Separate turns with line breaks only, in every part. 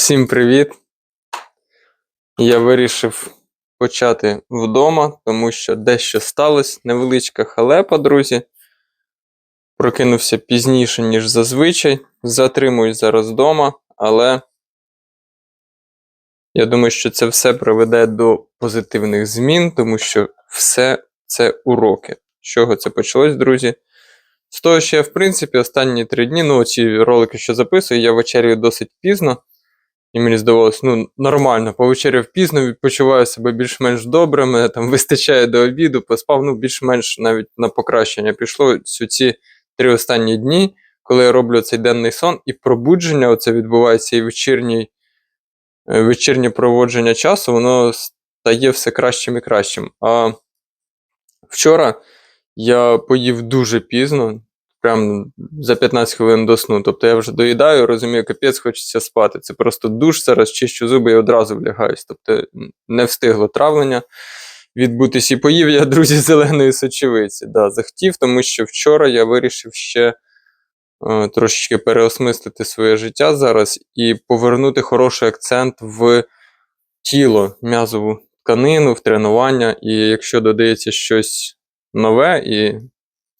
Всім привіт! Я вирішив почати вдома, тому що дещо сталося. Невеличка халепа, друзі. Прокинувся пізніше, ніж зазвичай. Затримуюсь зараз вдома, але я думаю, що це все приведе до позитивних змін, тому що все це уроки. З чого це почалось, друзі? З того, що я, в принципі, останні три дні, ну, ці ролики, що записую, я вечерю досить пізно. І мені здавалось, ну, нормально, повечеряв пізно, відпочиваю себе більш-менш добре, мене там вистачає до обіду, поспав, ну, більш-менш навіть на покращення пішло всю ці три останні дні, коли я роблю цей денний сон, і пробудження, оце відбувається, і вечірній, е, вечірнє проводження часу, воно стає все кращим і кращим. А вчора я поїв дуже пізно, прям за 15 хвилин до сну. Тобто я вже доїдаю, розумію, капець, хочеться спати. Це просто душ, зараз чищу зуби і одразу влягаюсь. Тобто не встигло травлення відбутись і поїв я, друзі, зеленої сочевиці. Да, захотів, тому що вчора я вирішив ще е, трошечки переосмислити своє життя зараз і повернути хороший акцент в тіло, м'язову тканину, в тренування. І якщо додається щось нове, і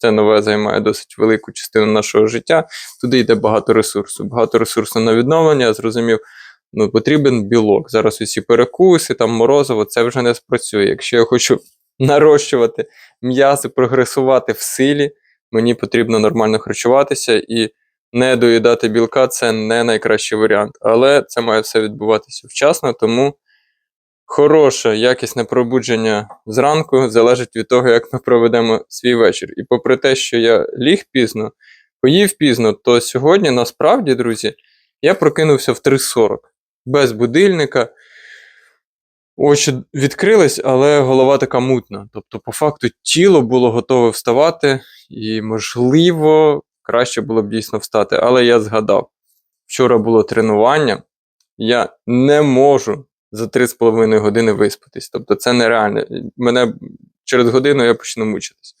це нове займає досить велику частину нашого життя, туди йде багато ресурсу. Багато ресурсу на відновлення, я зрозумів, ну, потрібен білок. Зараз усі перекуси, там морозиво, це вже не спрацює. Якщо я хочу нарощувати м'ясо, прогресувати в силі, мені потрібно нормально харчуватися і не доїдати білка це не найкращий варіант. Але це має все відбуватися вчасно, тому хороше, якісне пробудження зранку залежить від того, як ми проведемо свій вечір. І попри те, що я ліг пізно, поїв пізно, то сьогодні насправді, друзі, я прокинувся в 3.40 без будильника. Очі відкрились, але голова така мутна. Тобто, по факту, тіло було готове вставати, і, можливо, краще було б дійсно встати. Але я згадав, вчора було тренування, я не можу за 3,5 години виспатись. Тобто це нереально. Мене через годину я почну мучитись.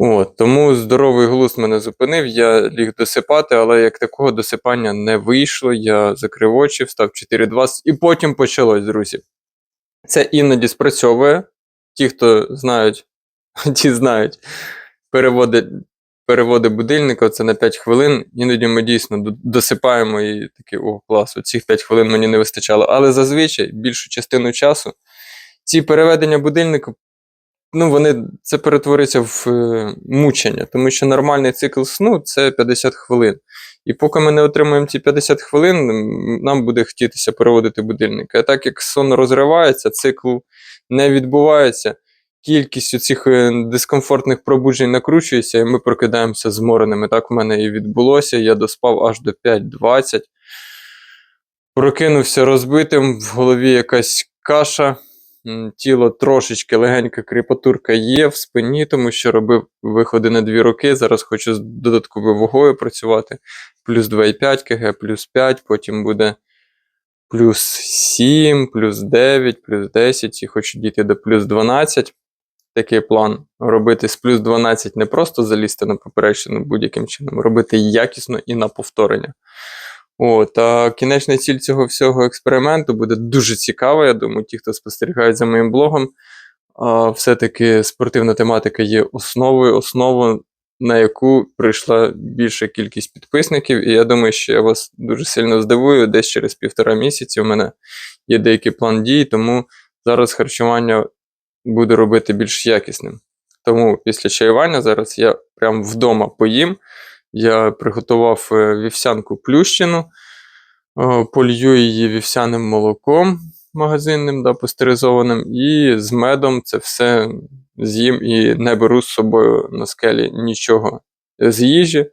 От, тому здоровий глузд мене зупинив, я ліг досипати, але як такого досипання не вийшло. Я закрив очі, встав 4.20 і потім почалось, друзі. Це іноді спрацьовує. Ті, хто знають, ті знають, переводи, переводи будильника це на 5 хвилин. Іноді ми дійсно досипаємо і такі, о, клас, цих 5 хвилин мені не вистачало. Але зазвичай більшу частину часу ці переведення будильника ну, вони це перетвориться в е, мучення, тому що нормальний цикл сну це 50 хвилин. І поки ми не отримаємо ці 50 хвилин, нам буде хотітися переводити будильник. А так як сон розривається, цикл не відбувається, кількість цих дискомфортних пробуджень накручується, і ми прокидаємося змореними. Так в мене і відбулося. Я доспав аж до 5.20. Прокинувся розбитим, в голові якась каша. Тіло трошечки легенька кріпатурка є в спині, тому що робив виходи на дві роки. Зараз хочу з додатковою вагою працювати. Плюс 2,5 кг, плюс 5, потім буде плюс 7, плюс 9, плюс 10 і хочу дійти до плюс 12. Такий план робити з плюс 12 не просто залізти на поперечину будь-яким чином, робити якісно і на повторення. От, а кінечна ціль цього всього експерименту буде дуже цікава. Я думаю, ті, хто спостерігають за моїм блогом, все-таки спортивна тематика є основою, основою, на яку прийшла більша кількість підписників. І я думаю, що я вас дуже сильно здивую. Десь через півтора місяці у мене є деякий план дій, тому зараз харчування буду робити більш якісним. Тому після чаювання зараз я прям вдома поїм. Я приготував е, вівсянку плющину, полью її вівсяним молоком магазинним, да, пастеризованим, і з медом це все з'їм і не беру з собою на скелі нічого з їжі.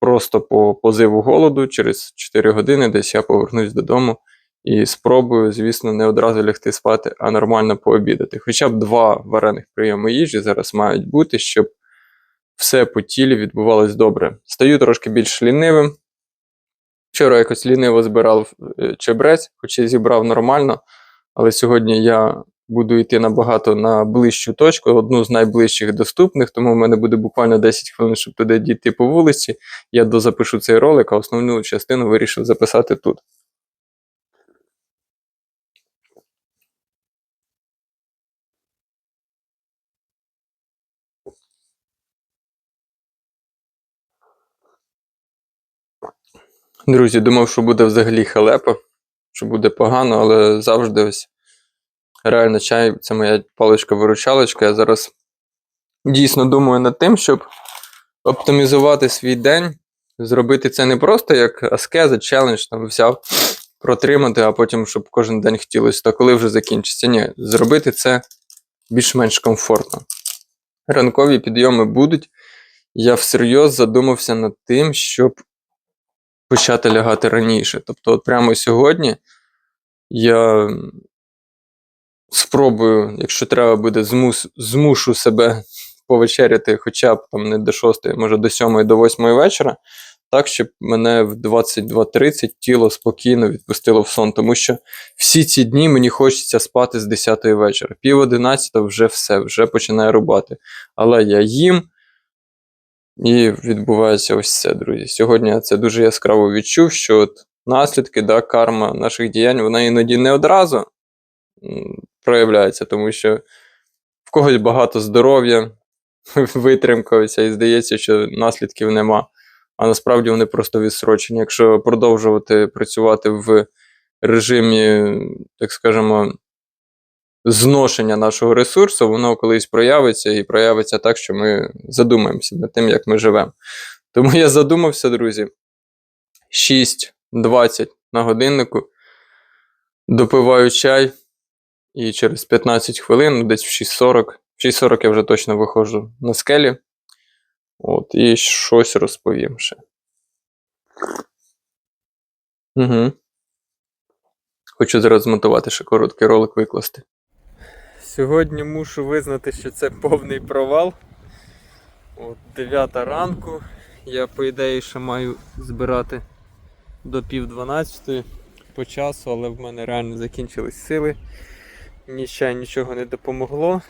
Просто по позиву голоду, через 4 години десь я повернусь додому і спробую, звісно, не одразу лягти спати, а нормально пообідати. Хоча б два варених прийоми їжі зараз мають бути, щоб все по тілі відбувалось добре. Стаю трошки більш лінивим. Вчора якось ліниво збирав е, чебрець, хоч і зібрав нормально, але сьогодні я буду йти набагато на ближчу точку, одну з найближчих доступних, тому в мене буде буквально 10 хвилин, щоб туди дійти по вулиці. Я дозапишу цей ролик, а основну частину вирішив записати тут. Друзі, думав, що буде взагалі халепа, що буде погано, але завжди ось реально чай це моя паличка-виручалочка. Я зараз дійсно думаю над тим, щоб оптимізувати свій день, зробити це не просто як аскеза, челендж, там взяв, протримати, а потім, щоб кожен день хотілося, та коли вже закінчиться. Ні, зробити це більш-менш комфортно. Ранкові підйоми будуть. Я всерйоз задумався над тим, щоб почати лягати раніше. Тобто, от прямо сьогодні я спробую, якщо треба буде, змус, змушу себе повечеряти хоча б там не до 6, може до 7, до 8 вечора, так, щоб мене в 22.30 тіло спокійно відпустило в сон. Тому що всі ці дні мені хочеться спати з 10 вечора. Пів 11 вже все, вже починає рубати. Але я їм. І відбувається ось це, друзі. Сьогодні я це дуже яскраво відчув, що от наслідки, да, карма наших діянь, вона іноді не одразу проявляється, тому що в когось багато здоров'я, витримка, і здається, що наслідків нема. А насправді вони просто відсрочені. Якщо продовжувати працювати в режимі, так скажемо, зношення нашого ресурсу, воно колись проявиться і проявиться так, що ми задумаємося над тим, як ми живемо. Тому я задумався, друзі. 6.20 на годиннику. Допиваю чай, і через 15 хвилин, ну, десь в 6.40. В 6.40 я вже точно виходжу на скелі. От, і щось розповім ще. Угу. Хочу зараз змонтувати ще короткий ролик викласти. Сьогодні мушу визнати, що це повний провал. От 9 ранку. Я, по ідеї, ще маю збирати до пів 12 по часу, але в мене реально закінчились сили. Ні нічого не допомогло.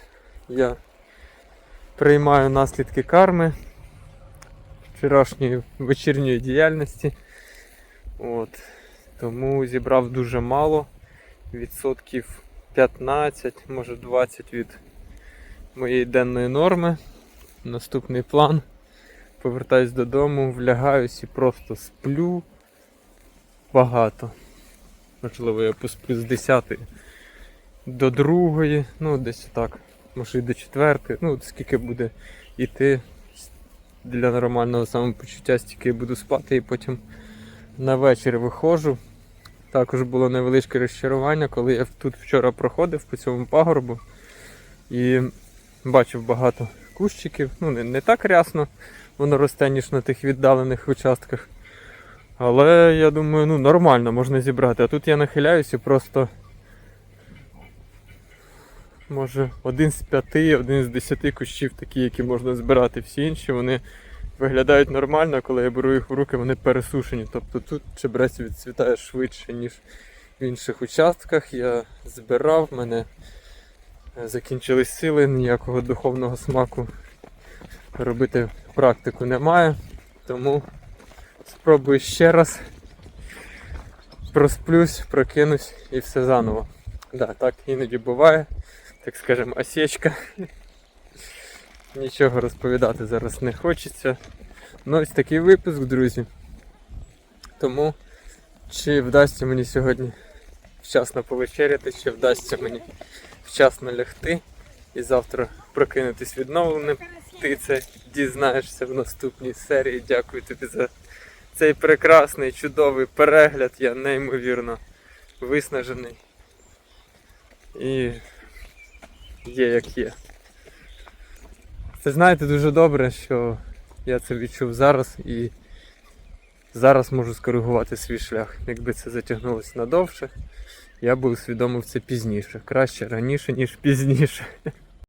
Я приймаю наслідки карми вчорашньої вечірньої діяльності. От. Тому зібрав дуже мало, відсотків 15, може 20 від моєї денної норми. Наступний план. Повертаюсь додому, влягаюсь і просто сплю багато. Можливо, я посплю з 10 до 2, ну десь так, може і до 4, ну скільки буде йти для нормального самопочуття, стільки я буду спати і потім на вечір виходжу. Також було невеличке розчарування, коли я тут вчора проходив по цьому пагорбу і бачив багато кущиків. Ну, не, не так рясно воно росте, ніж на тих віддалених участках. Але я думаю, ну нормально можна зібрати. А тут я нахиляюся і просто може один з п'яти, один з десяти кущів такі, які можна збирати. Всі інші вони виглядають нормально, коли я беру їх в руки, вони пересушені. Тобто тут чебрець відцвітає швидше, ніж в інших участках. Я збирав, в мене е, закінчились сили, ніякого духовного смаку робити практику немає. Тому спробую ще раз. Просплюсь, прокинусь і все заново. Да, так іноді буває, так скажемо, осечка. Нічого розповідати зараз не хочеться. Ну ось такий випуск, друзі. Тому чи вдасться мені сьогодні вчасно повечеряти, чи вдасться мені вчасно лягти і завтра прокинутись відновленим. Ти це дізнаєшся в наступній серії. Дякую тобі за цей прекрасний, чудовий перегляд. Я неймовірно виснажений. І є як є. Це знаєте дуже добре, що я це відчув зараз і зараз можу скоригувати свій шлях. Якби це затягнулося надовше, я би усвідомив це пізніше. Краще раніше, ніж пізніше.